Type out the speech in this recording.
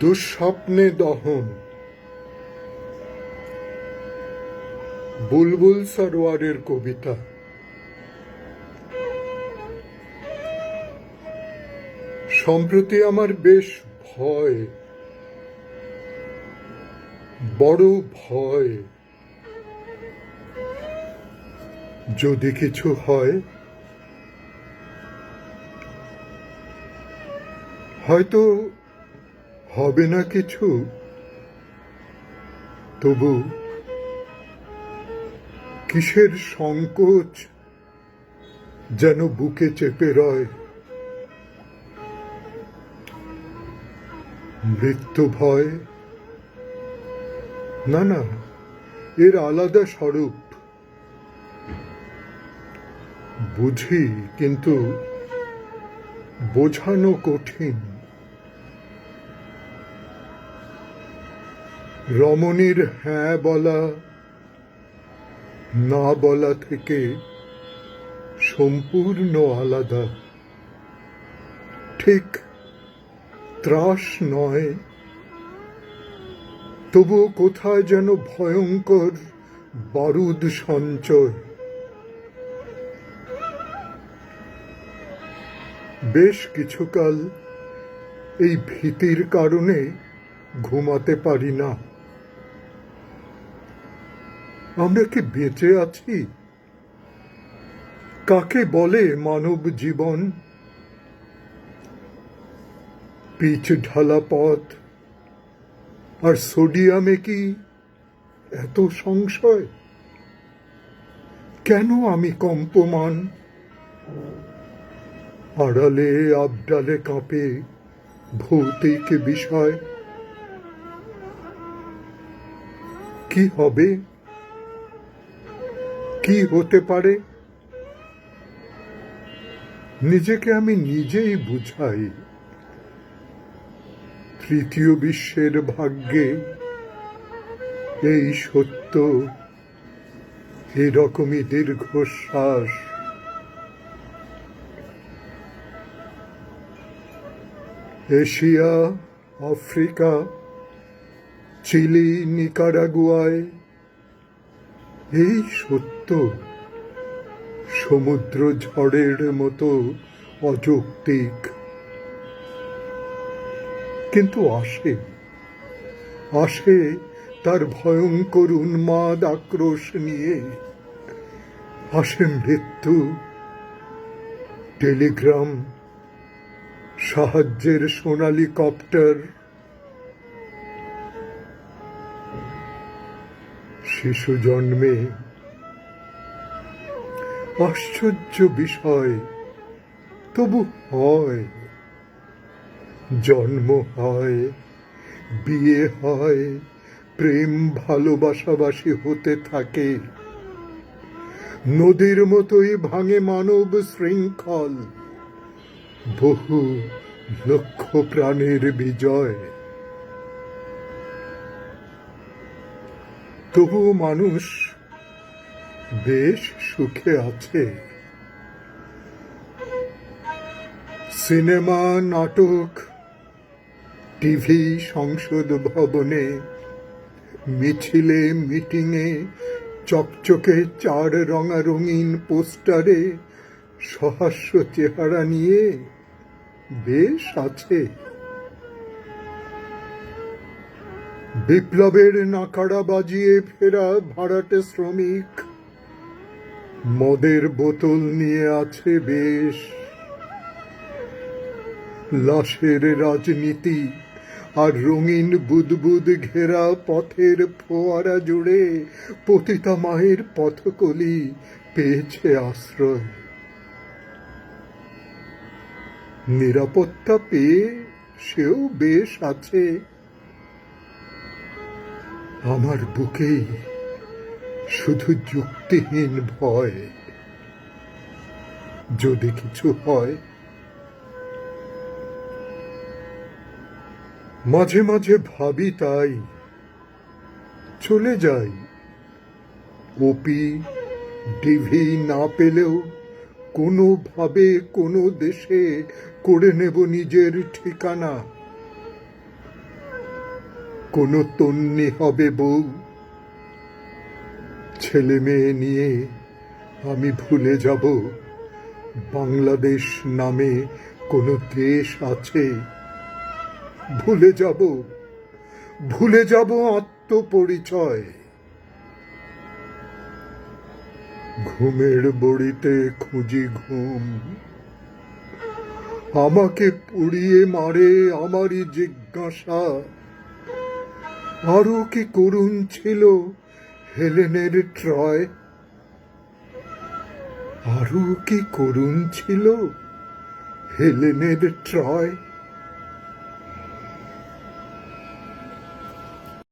দুঃস্বপ্নে দহন। বুলবুল সরোয়ারের কবিতা। সম্প্রতি আমার বেশ ভয়, বড় ভয়। যদি কিছু হয়, হয়তো হবে না কিছু? তবু কিসের সংকোচ যেন বুকে চেপে রয়? মৃত্যু ভয়? না না, এর আলাদা স্বরূপ। বুঝি, কিন্তু বোঝানো কঠিন। রমণীর হ্যাঁ বলা, না বলা থেকে সম্পূর্ণ আলাদা। ঠিক ত্রাস নয়, তবুও কোথায় যেন ভয়ঙ্কর বারুদ সঞ্চয়। বেশ কিছুকাল এই ভীতির কারণে ঘুমাতে পারি না। আমরা কি বেঁচে আছি? কাকে বলে মানব জীবন? পিচ ঢালা পথ। আর সোডিয়ামে কি এত সংশয়? কেন আমি কম্পমান? আড়ালে, আবডালে কাঁপে ভৌতিক বিষয়। কি হবে? কি হতে পারে? নিজেকে আমি নিজেই বুঝাই। তৃতীয় বিশ্বের ভাগ্যে এই সত্য, এরকমই দীর্ঘশ্বাস। এশিয়া, আফ্রিকা, চিলি, নিকারাগুয়ায় এই সত্য। সমুদ্র ঝড়ের মতো অযৌক্তিক। কিন্তু আসে আসে তার ভয়ঙ্কর উন্মাদ আক্রোশ নিয়ে। আসে মৃত্যু, টেলিগ্রাম, সাহায্যের সোনালি কপ্টার শিশু জন্মে আশ্চর্য বিষয়, তবু হয়। জন্ম হয়, বিয়ে হয়, প্রেম ভালোবাসাবাসি হতে থাকে। নদীর মতোই ভাঙে মানব শৃঙ্খল, বহু লক্ষ প্রাণের বিজয়। তবু মানুষ বেশ সুখে আছে। সিনেমা, নাটক, টিভি, সংসদ ভবনে, মিছিলে, মিটিংয়ে, চকচকে চার রঙা রঙিন পোস্টারে সহাস্য চেহারা নিয়ে বেশ আছে। বিপ্লবের নাকাড়া বাজিয়ে ফেরা ভাড়াটে শ্রমিক। মদের বোতল নিয়ে আছে বেশ। লাশের রাজনীতি আর রঙিন বুদবুদ ঘেরা পথের ফোয়ারা জুড়ে পতিতা মায়ের পথকলি পেয়েছে আশ্রয়। নিরাপত্তা পেয়ে সেও বেশ আছে। আমার বুকেই শুধু যুক্তিহীন ভয়। যদি কিছু হয়, মাঝে মাঝে ভাবি তাই। চলে যাই। ওপি, ডিভি না পেলেও কোনোভাবে কোনো দেশে করে নেব নিজের ঠিকানা। কোনো তন্নি হবে বউ। ছেলে মেয়ে নিয়ে আমি ভুলে যাব। বাংলাদেশ নামে কোনো দেশ আছে। ভুলে যাব। ভুলে যাব আত্মপরিচয়। ঘুমের বড়িতে খুঁজি ঘুম। আমাকে পুড়িয়ে মারে আমারই জিজ্ঞাসা। আরও কি করুণ ছিল হেলেনের ট্রয়? আরও কি করুণ ছিল হেলেনের ট্রয়?